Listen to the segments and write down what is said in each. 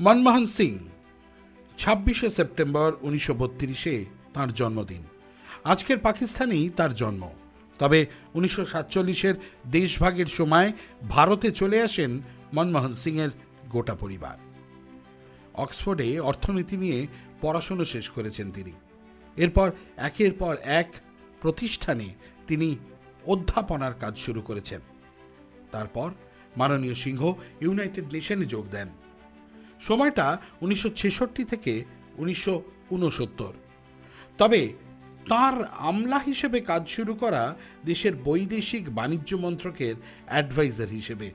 মনমোহন সিং, ছাব্বিশে সেপ্টেম্বর উনিশশো বত্রিশে তাঁর জন্মদিন। আজকের পাকিস্তানেই তার জন্ম। তবে উনিশশো সাতচল্লিশের দেশভাগের সময় ভারতে চলে আসেন মনমোহন সিংয়ের গোটা পরিবার। অক্সফোর্ডে অর্থনীতি নিয়ে পড়াশুনো শেষ করেছেন তিনি। এরপর একের পর এক প্রতিষ্ঠানে তিনি অধ্যাপনার কাজ শুরু করেছেন। তারপর মাননীয় সিংহ ইউনাইটেড নেশনে যোগ দেন। সময়টা উনিশশো ছেষট্টি থেকে উনিশশো উনসত্তর তবে তার আমলা হিসেবে কাজ শুরু করা দেশের বৈদেশিক বাণিজ্য মন্ত্রকের অ্যাডভাইজার হিসেবে।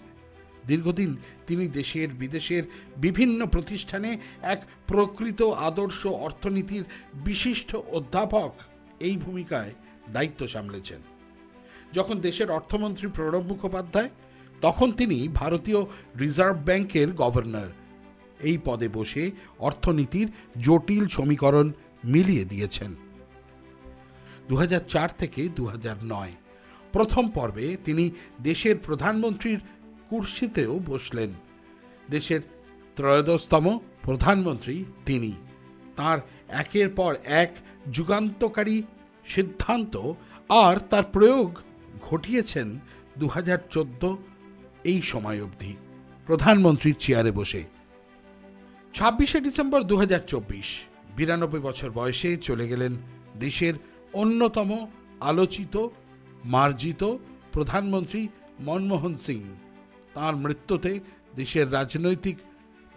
দীর্ঘদিন তিনি দেশের বিদেশের বিভিন্ন প্রতিষ্ঠানে এক প্রকৃত আদর্শ অর্থনীতির বিশিষ্ট অধ্যাপক এই ভূমিকায় দায়িত্ব সামলেছেন। যখন দেশের অর্থমন্ত্রী প্রণব মুখোপাধ্যায়, তখন তিনি ভারতীয় রিজার্ভ ব্যাংকের গভর্নর। এই পদে বসে অর্থনীতির জটিল সমীকরণ মিলিয়ে দিয়েছেন। দু হাজার চার থেকে দু প্রথম পর্বে তিনি দেশের প্রধানমন্ত্রীর কুর্সিতেও বসলেন। দেশের ত্রয়োদশতম প্রধানমন্ত্রী তিনি। তার একের পর এক যুগান্তকারী সিদ্ধান্ত আর তার প্রয়োগ ঘটিয়েছেন দু হাজার চোদ্দ এই সময় অবধি। প্রধানমন্ত্রীর চেয়ারে বসে ছাব্বিশে ডিসেম্বর দু বিরানব্বই বছর বয়সে চলে গেলেন দেশের অন্যতম আলোচিত, মার্জিত প্রধানমন্ত্রী মনমোহন সিং। তাঁর মৃত্যুতে দেশের রাজনৈতিক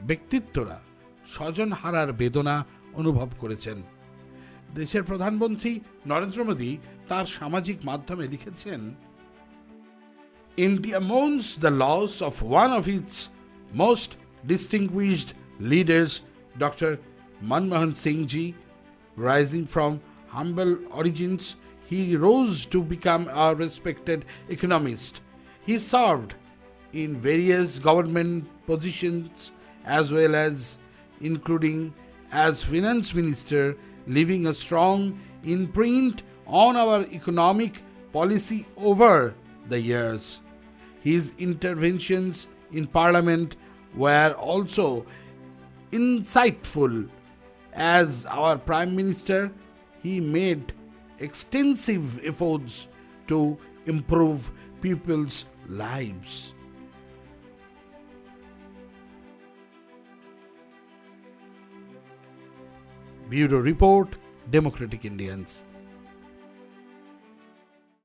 ব্যক্তিত্বরা স্বজন হারার বেদনা অনুভব করেছেন। দেশের প্রধানমন্ত্রী নরেন্দ্র মোদী তার সামাজিক মাধ্যমে লিখেছেন India mourns the loss of one of its most distinguished leaders, Dr. Manmohan Singh ji. Rising from humble origins, he rose to become a respected economist. He served in various government positions as well as including as finance minister, leaving a strong imprint on our economic policy over the years. His interventions in parliament were also insightful. As our prime minister, he made extensive efforts to improve people's lives. Bureau Report Democratic Indians.